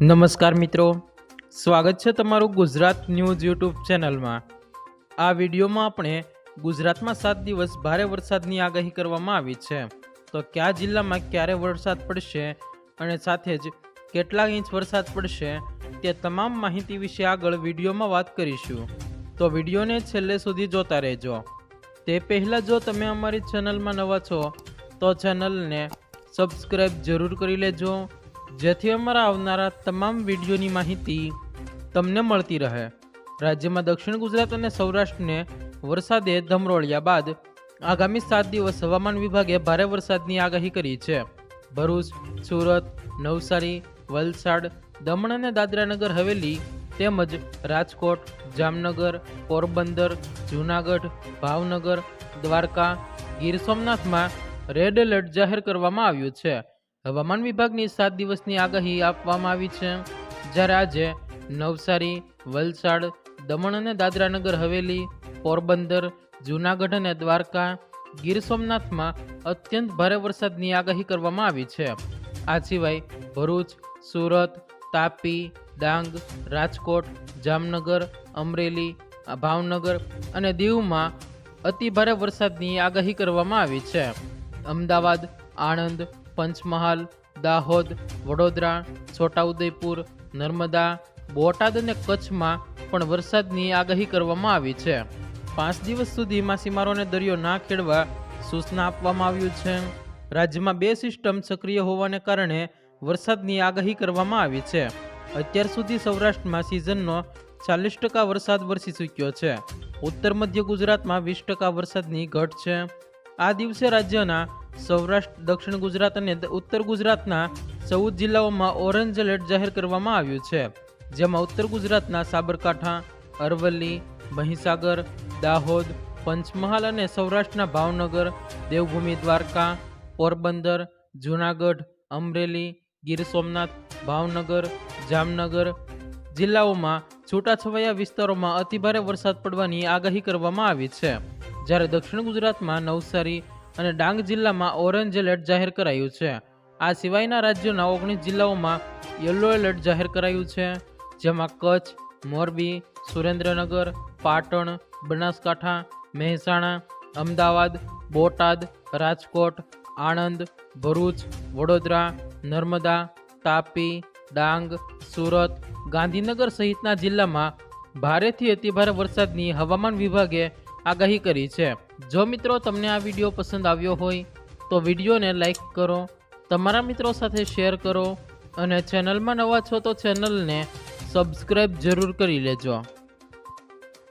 નમસ્કાર મિત્રો. સ્વાગત છે તમારું ગુજરાત ન્યૂઝ યુટ્યુબ ચેનલમાં. આ વિડીયોમાં આપણે ગુજરાતમાં સાત દિવસ ભારે વરસાદની આગાહી કરવામાં આવી છે. તો કયા જિલ્લામાં ક્યારે વરસાદ પડશે અને સાથે જ કેટલા ઇંચ વરસાદ પડશે તે તમામ માહિતી વિશે આગળ વિડીયોમાં વાત કરીશું. તો વિડીયોને છેલ્લે સુધી જોતા રહેજો. તે પહેલાં જો તમે અમારી ચેનલમાં નવા છો, તો ચેનલને સબસ્ક્રાઈબ જરૂર કરી લેજો. જેથી અમારા આવનારા તમામ વિડીયોની માહિતી તમને મળતી રહે. રાજ્યમાં દક્ષિણ ગુજરાત અને સૌરાષ્ટ્રને વરસાદે ધમરોળ્યા બાદ આગામી સાત દિવસ હવામાન વિભાગે ભારે વરસાદની આગાહી કરી છે. ભરૂચ, સુરત, નવસારી, વલસાડ, દમણ અને દાદરાનગર હવેલી તેમજ રાજકોટ, જામનગર, પોરબંદર, જૂનાગઢ, ભાવનગર, દ્વારકા, ગીર સોમનાથમાં રેડ એલર્ટ જાહેર કરવામાં આવ્યું છે. હવામાન વિભાગની સાત દિવસની આગાહી આપવામાં આવી છે. જ્યારે આજે નવસારી, વલસાડ, દમણ અને દાદરાનગર, હવેલી, પોરબંદર, જૂનાગઢ અને દ્વારકા, ગીર સોમનાથમાં અત્યંત ભારે વરસાદની આગાહી કરવામાં આવી છે. આ સિવાય ભરૂચ, સુરત, તાપી, ડાંગ, રાજકોટ, જામનગર, અમરેલી, ભાવનગર અને દીવમાં અતિભારે વરસાદની આગાહી કરવામાં આવી છે. અમદાવાદ, આણંદ પંચમહાલ, દાહોદ, વડોદરા, છોટાઉદેપુર, નર્મદા, બોટાદ અને કચ્છમાં પણ વરસાદની આગાહી કરવામાં આવી છે. પાંચ દિવસ સુધી માછીમારોને દરિયો ના ખેડવા સૂચના આપવામાં આવ્યું છે. રાજ્યમાં બે સિસ્ટમ સક્રિય હોવાને કારણે વરસાદની આગાહી કરવામાં આવી છે. અત્યાર સુધી સૌરાષ્ટ્રમાં સિઝનનો ચાલીસ ટકા વરસાદ વરસી ચૂક્યો છે. ઉત્તર મધ્ય ગુજરાતમાં વીસ ટકા વરસાદની ઘટ છે. આ દિવસે રાજ્યના સૌરાષ્ટ્ર, દક્ષિણ ગુજરાત અને ઉત્તર ગુજરાતના ચૌદ જિલ્લાઓમાં ઓરેન્જ એલર્ટ જાહેર કરવામાં આવ્યું છે. જેમાં ઉત્તર ગુજરાતના સાબરકાંઠા, અરવલ્લી, મહીસાગર, દાહોદ, પંચમહાલ અને સૌરાષ્ટ્રના ભાવનગર, દેવભૂમિ દ્વારકા, પોરબંદર, જૂનાગઢ, અમરેલી, ગીર સોમનાથ, ભાવનગર, જામનગર જિલ્લાઓમાં છૂટાછવાયા વિસ્તારોમાં અતિભારે વરસાદ પડવાની આગાહી કરવામાં આવી છે. જ્યારે દક્ષિણ ગુજરાતમાં નવસારી અને ડાંગ જિલ્લામાં ઓરેન્જ એલર્ટ જાહેર કરાયું છે. આ સિવાયના રાજ્યોના ઓગણીસ જિલ્લાઓમાં યલો એલર્ટ જાહેર કરાયું છે. જેમાં કચ્છ, મોરબી, સુરેન્દ્રનગર, પાટણ, બનાસકાંઠા, મહેસાણા, અમદાવાદ, બોટાદ, રાજકોટ, આણંદ, ભરૂચ, વડોદરા, નર્મદા, તાપી, ડાંગ, સુરત, ગાંધીનગર સહિતના જિલ્લામાં ભારેથી અતિભારે વરસાદની હવામાન વિભાગે આગાહી કરી છે. જો મિત્રો તમને આ વીડિયો પસંદ આવ્યો હોય, તો વિડીયોને લાઈક કરો, તમારા મિત્રો સાથે શેર કરો અને ચેનલમાં નવા છો તો ચેનલને સબસ્ક્રાઈબ જરૂર કરી લેજો.